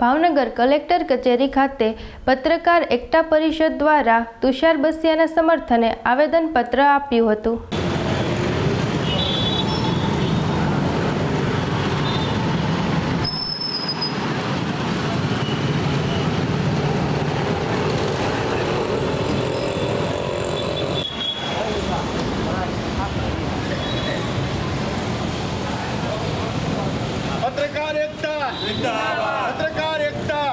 Bhavnagar collector કચેરી ખાતે પત્રકાર એકતા પરિષદ દ્વારા તુષાર બસિયાના સમર્થને આવેદનપત્ર આપ્યું હતું. પત્રકાર એકતા પત્રકાર એકતા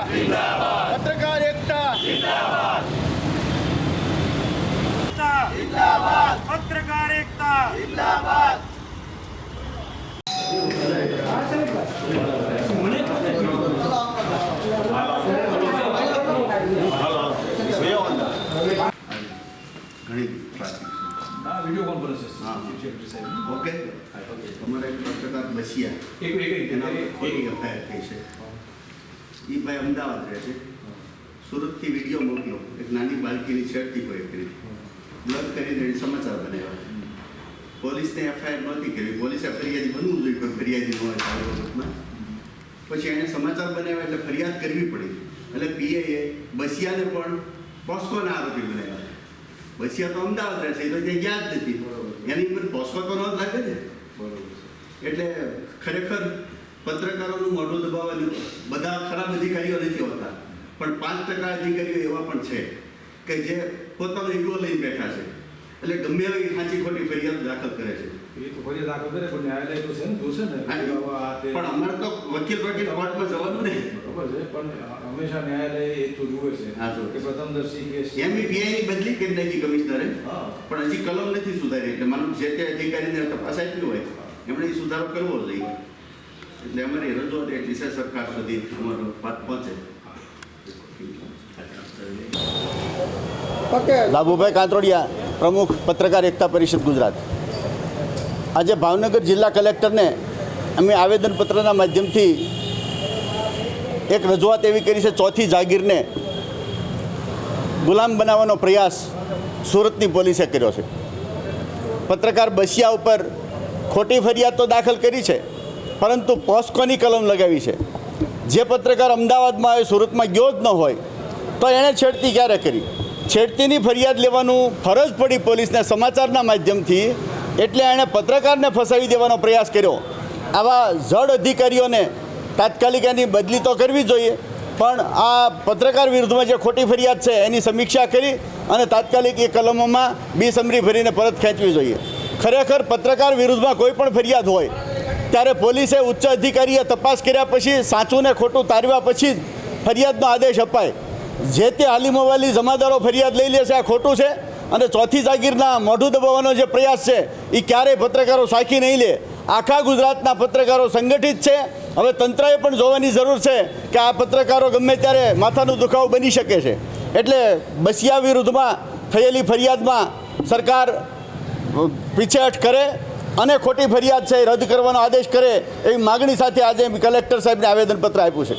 પત્રકાર એકતા પત્રકાર એકતા ઘણી ટ્રાફિક આ વીડિયો કોન્ફરન્સ હા. છે. હા. ઓકે. તમારે પત્રકાર બસિયા એક એક એના ખોટી એફઆઈઆર થઈ છે. એ ભાઈ અમદાવાદ રહે છે. સુરતથી વીડિયો મોકલો. એક નાની બાળકીની છેડતી કોઈ કરી બ્લડ કરીને એને સમાચાર બનાવ્યા. પોલીસને એફઆઈઆર નહોતી કરી. પોલીસે ફરિયાદી બનવું જોઈએ પણ ફરિયાદી ન હોય બાબતમાં પછી એને સમાચાર બનાવ્યા એટલે ફરિયાદ કરવી પડી. એટલે પીએએ બસિયાને પણ પોસ્કોના આરોપી બનાવ્યા. બસિયા તો અમદાવાદ રહે છે, એ તો ત્યાં ગયા જ નથી. એની ઉપર પોસ્કો તો ન લાગે ને? એટલે ખરેખર પત્રકારોનું મોઢું દબાવવાનું, બધા ખરાબ અધિકારીઓ નથી હોતા. પણ પાંચ ટકા અધિકારીઓ એવા પણ છે કે જે પોતાનો ઈગો લઈને બેઠા છે. એટલે ગમે એવી સાચી ખોટી ફરિયાદ દાખલ કરે છે. એ તો ફરિયાદ દાખલ કરે પણ ન્યાયાલય તો છે ને જોશે ને. હા, કે આવા આ તે- પણ અમારે તો વકીલ વકીલ કોર્ટમાં જવાનું નહીં. બરોબર છે પણ હંમેશા ન્યાયાલય એ તો જુએ છે. કે કેસ છે. એમની બદલી કરી નાખી કમિશનરે. પણ હજી કલમ નથી સુધારી. એટલે માનું જે તે અધિકારીને તપાસ આપી હોય એમણે એ સુધારો કરવો જોઈએ. એટલે અમારી રજૂઆત એટલી છે સરકાર સુધી અમારો વાત પહોંચે. લાભુભાઈ કાંતરોડિયા પ્રમુખ પત્રકાર એકતા પરિષદ ગુજરાત. આજે ભાવનગર જિલ્લા કલેક્ટરને અમે આવેદનપત્રના માધ્યમથી એક રજૂઆત એવી કરી છે, ચોથી જાગીરને ગુલામ બનાવવાનો પ્રયાસ સુરતની પોલીસે કર્યો છે. પત્રકાર બસિયા ઉપર ખોટી ફરિયાદ તો દાખલ કરી છે, પરંતુ પોસ્કોની કલમ લગાવી છે. જે પત્રકાર અમદાવાદમાં આવે સુરતમાં ગયો જ ન હોય, તો એણે છેડતી ક્યારે કરી? છેડતીની ફરિયાદ લેવાનું ફરજ પડી પોલીસને સમાચારના માધ્યમથી એટલે એણે પત્રકારને ફસાવી દેવાનો પ્રયાસ કર્યો. આવા જડ અધિકારીઓને તાત્કાલિક એની બદલી તો કરવી જોઈએ, પણ આ પત્રકાર વિરુદ્ધમાં જે ખોટી ફરિયાદ છે એની સમીક્ષા કરી અને તાત્કાલિક એ કલમોમાં બીસમરી ભરીને પરત ખેંચવી જોઈએ. ખરેખર પત્રકાર વિરુદ્ધમાં કોઈ પણ ફરિયાદ હોય, ત્યારે પોલીસે ઉચ્ચ અધિકારીએ તપાસ કર્યા પછી સાચું ને ખોટું તારવ્યા પછી જ ફરિયાદનો આદેશ અપાય. જે તે હાલીમોવાલી જમાદારો ફરિયાદ લઈ લેશે, આ ખોટું છે અને ચોથી જાગીરના મોઢું દબાવવાનો જે પ્રયાસ છે એ ક્યારેય પત્રકારો સાખી નહીં લે. આખા ગુજરાતના પત્રકારો સંગઠિત છે. હવે તંત્રએ પણ જોવાની જરૂર છે કે આ પત્રકારો ગમે ત્યારે માથાનું દુખાવો બની શકે છે. એટલે બસિયા વિરુદ્ધમાં થયેલી ફરિયાદમાં સરકાર પીછેહટ કરે અને ખોટી ફરિયાદ છે રદ કરવાનો આદેશ કરે એવી માગણી સાથે આજે કલેક્ટર સાહેબને આવેદનપત્ર આપ્યું છે.